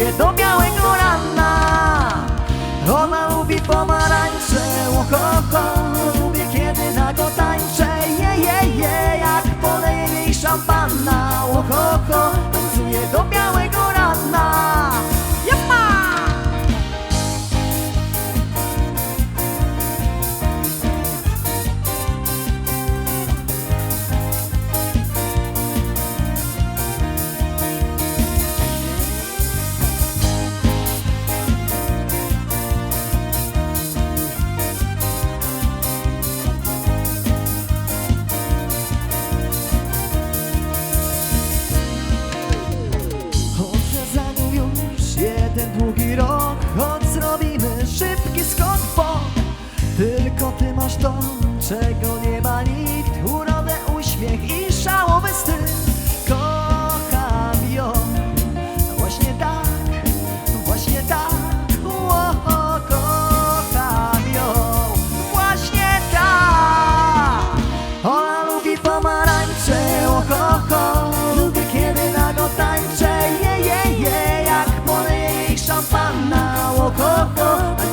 tańcuje do białego rana. Ona lubi pomarańcze, ohoho Lubię kiedy nago tańczę, je, je, je Jak poleje jej szampanna, ohoho Tańcuje do białego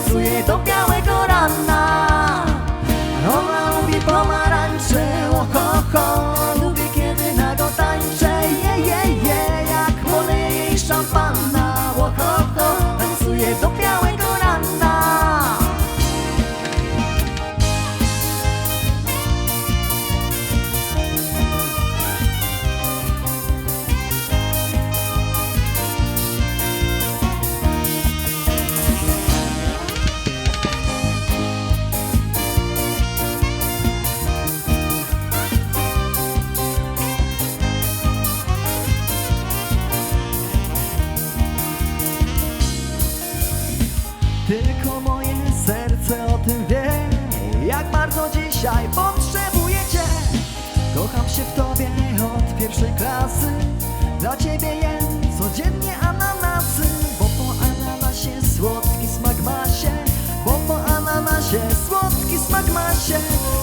Tańcuje do białego rana Ona lubi pomarańcze, ohoho Tylko moje serce o tym wie. Jak bardzo dzisiaj potrzebuję Cię. Kocham się w Tobie od pierwszej klasy. Dla Ciebie jem codziennie ananasy Bo po ananasie słodki smak ma się. Bo po ananasie słodki smak ma się.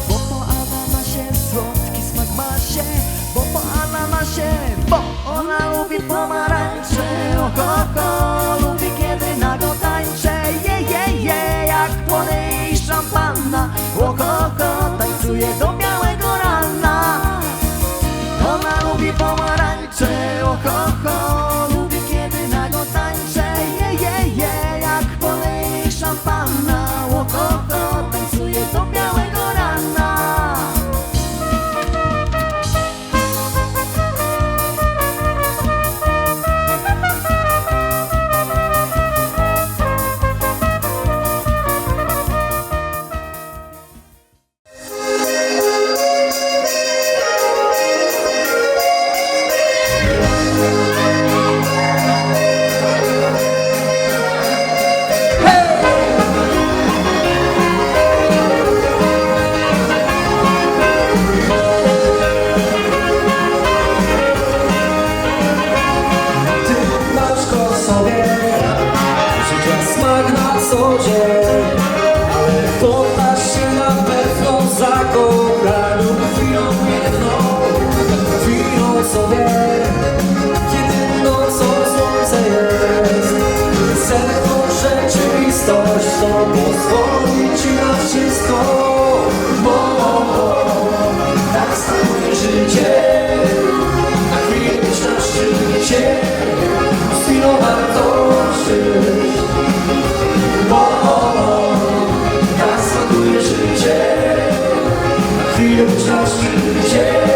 Bo po ananasie słodki smak ma się. Bo po ananasie, bo ona lubi pomarańcze. O ho, lubi kiedy nago tańczę jak płonie jej szampanna O ho, ho, tańcuje do białego co dzień Ale popatrz się na pewno zakocha lub chwilą jedną. Chwilą sobie Kiedy nocą słońce jest. To rzeczywistość To A chwilę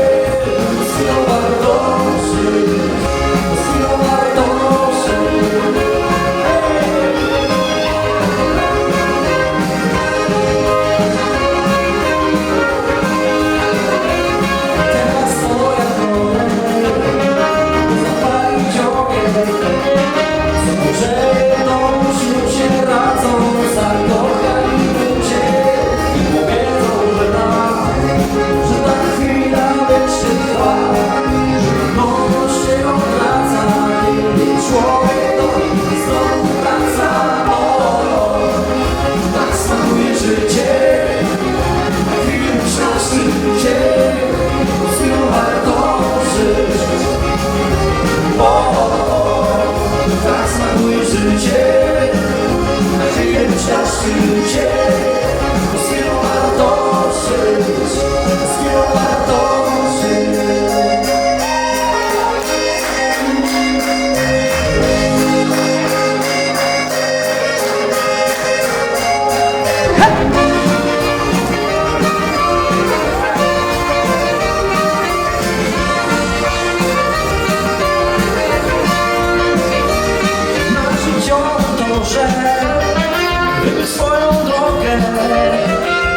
Wyby swoją drogę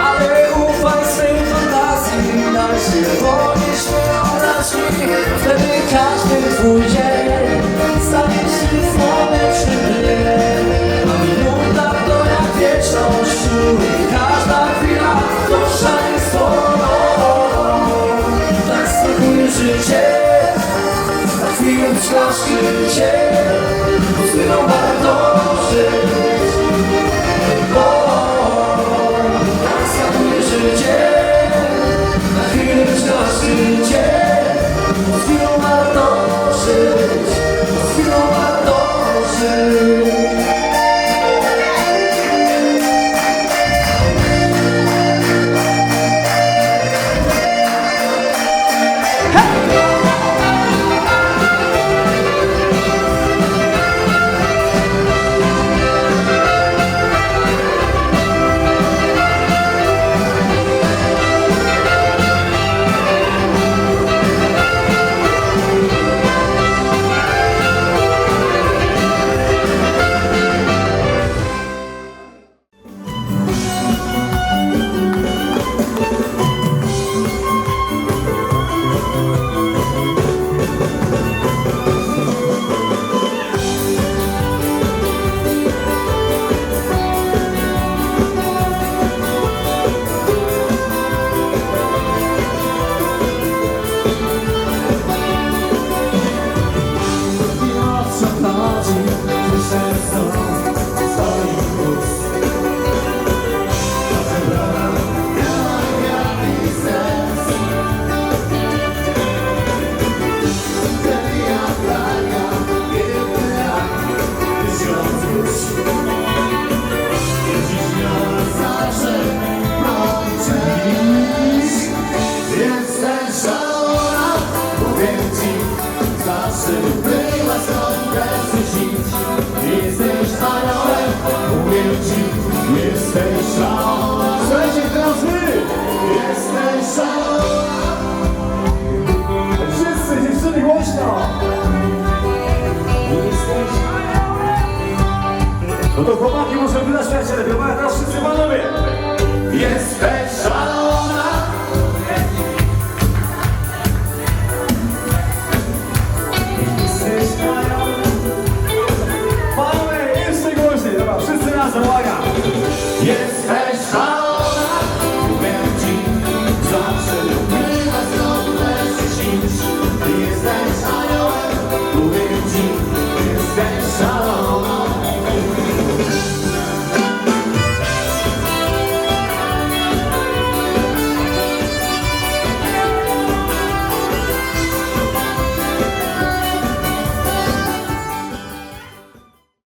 Ale ufaj swej fantazji. Daj się Wtedy każdy twój dzień Stanie się słoneczny A minuta to jak wieczność Czuję każda chwila To szaleństwo. Tak smakuje życie tak Na chwilę przyszła mają teraz wszyscy panowie Jesteś szalona Panowie, jeszcze głośniej, dobra, wszyscy razem, uwaga! Jesteś szalona. Jesteś jesteś szalona.